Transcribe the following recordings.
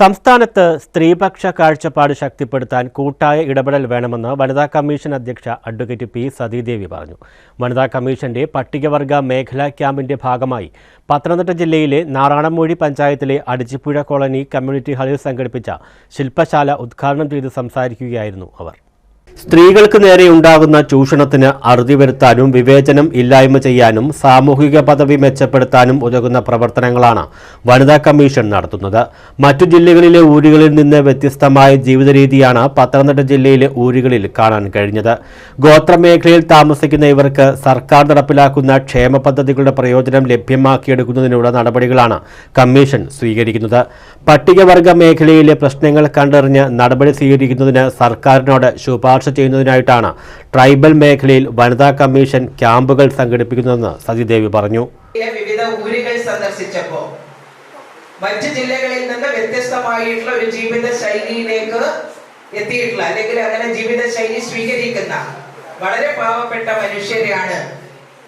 സംസ്ഥാനത്ത് സ്ത്രീപക്ഷ കാഴ്ചപ്പാട് ശക്തിപ്പെടുത്താൻ കൂട്ടായ ഇടപെടൽ വേണമെന്ന് വനിതാ കമ്മീഷൻ അധ്യക്ഷ അഡ്വക്കേറ്റ് പി സതീദേവി പറഞ്ഞു. വനിതാ കമ്മീഷന്റെ പട്ടികവർഗ മേഖലാ ക്യാമ്പിന്റെ ഭാഗമായി പത്തനംതിട്ട ജില്ലയിലെ നാറാണമൂഴി പഞ്ചായത്തിലെ അടിച്ചിപ്പുഴ കോളനി കമ്മ്യൂണിറ്റി ഹാളിൽ സംഘടിപ്പിച്ച ശില്പശാല ഉദ്ഘാടനം ചെയ്ത് സംസാരിക്കുകയായിരുന്നു അവർ. സ്ത്രീകൾക്ക് നേരെ ഉണ്ടാകുന്ന ചൂഷണത്തിന് അറുതി വരുത്താനും വിവേചനം ഇല്ലായ്മ ചെയ്യാനും സാമൂഹിക പദവി മെച്ചപ്പെടുത്താനും ഉതകുന്ന പ്രവർത്തനങ്ങളാണ് വനിതാ കമ്മീഷൻ നടത്തുന്നത്. മറ്റു ജില്ലകളിലെ ഊരുകളിൽ നിന്ന് വ്യത്യസ്തമായ ജീവിത രീതിയാണ് പത്തനംതിട്ട ജില്ലയിലെ ഊരുകളിൽ കാണാൻ കഴിഞ്ഞത്. ഗോത്രമേഖലയിൽ താമസിക്കുന്ന ഇവർക്ക് സർക്കാർ നടപ്പിലാക്കുന്ന ക്ഷേമ പദ്ധതികളുടെ പ്രയോജനം ലഭ്യമാക്കിയെടുക്കുന്നതിനുള്ള നടപടികളാണ് കമ്മീഷൻ സ്വീകരിക്കുന്നത്. പട്ടികവർഗ മേഖലയിലെ പ്രശ്നങ്ങൾ കണ്ടറിഞ്ഞ് നടപടി സ്വീകരിക്കുന്നതിന് സർക്കാരിനോട് ശുപാർശ ചെയ്യുന്നതിനായിട്ടാണ് ട്രൈബൽ മേഖലയിൽ വനിതാ കമ്മീഷൻ ക്യാമ്പുകൾ സംഘടിപ്പിക്കുന്നതെന്ന് സതിദേവി പറഞ്ഞു. വിവിധ ഊരുകൾ സന്ദർശിച്ചപ്പോൾ മറ്റ് ജില്ലകളിൽ നിന്ന് വ്യത്യസ്തമായിട്ടുള്ള ഒരു ജീവിത ശൈലിയിലേക്ക് എത്തിയിട്ടുള്ള അല്ലെങ്കിൽ അങ്ങനെ ജീവിത ശൈലി സ്വീകരിക്കുന്ന വളരെ പാവപ്പെട്ട മനുഷ്യരെയാണ്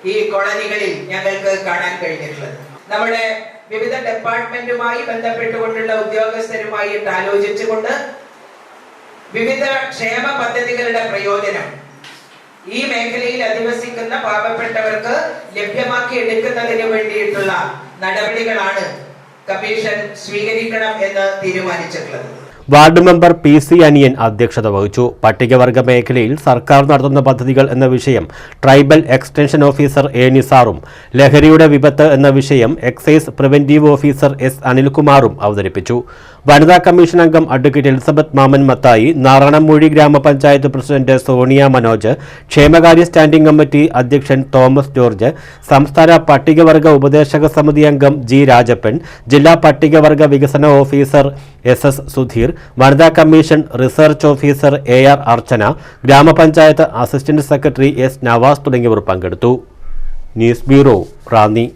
ഈ കോളനികളിൽ ഞങ്ങൾക്ക് കാണാൻ കഴിഞ്ഞിട്ടുള്ളത്. നമ്മുടെ വിവിധ ഡിപ്പാർട്ട്മെന്റുമായി ബന്ധപ്പെട്ടുകൊണ്ടുള്ള ഉദ്യോഗസ്ഥരുമായിട്ട് ആലോചിച്ചുകൊണ്ട് വിവിധ ക്ഷേമ പദ്ധതികളുടെ പ്രയോജനം. ഈ മേഖലയിൽ അധിവസിക്കുന്ന പാവപ്പെട്ടവർക്ക് ലഭ്യമാക്കി എടുക്കുന്നതിന് വേണ്ടിയിട്ടുള്ള നടപടികളാണ് കമ്മീഷൻ സ്വീകരിക്കണം എന്ന് തീരുമാനിച്ചിട്ടുള്ളത്. വാർഡ് മെമ്പർ പി സി അനിയൻ അധ്യക്ഷത വഹിച്ചു. പട്ടികവർഗ മേഖലയിൽ സർക്കാർ നടത്തുന്ന പദ്ധതികൾ എന്ന വിഷയം ട്രൈബൽ എക്സ്റ്റൻഷൻ ഓഫീസർ എ നിസാറും ലഹരിയുടെ വിപത്ത് എന്ന വിഷയം എക്സൈസ് പ്രിവന്റീവ് ഓഫീസർ എസ് അനിൽകുമാറും അവതരിപ്പിച്ചു. വനിതാ കമ്മീഷൻ അംഗം അഡ്വക്കേറ്റ് എലിസബത്ത് മാമൻ മത്തായി നാറാണമൂഴി ഗ്രാമപഞ്ചായത്ത് പ്രസിഡന്റ് സോണിയ മനോജ് ക്ഷേമകാര്യ സ്റ്റാൻഡിംഗ് കമ്മിറ്റി അധ്യക്ഷൻ തോമസ് ജോർജ് സംസ്ഥാന പട്ടികവർഗ ഉപദേശക സമിതി അംഗം ജി രാജപ്പൻ ജില്ലാ പട്ടികവർഗ വികസന ഓഫീസർ എസ് എസ് സുധീർ വനിതാ commission research officer A R Archana ഗ്രാമപഞ്ചായത്ത് അസിസ്റ്റന്റ് സെക്രട്ടറി എസ് നവാസ് തുടങ്ങിയവർ പങ്കെടുത്തു. News bureau Ranni.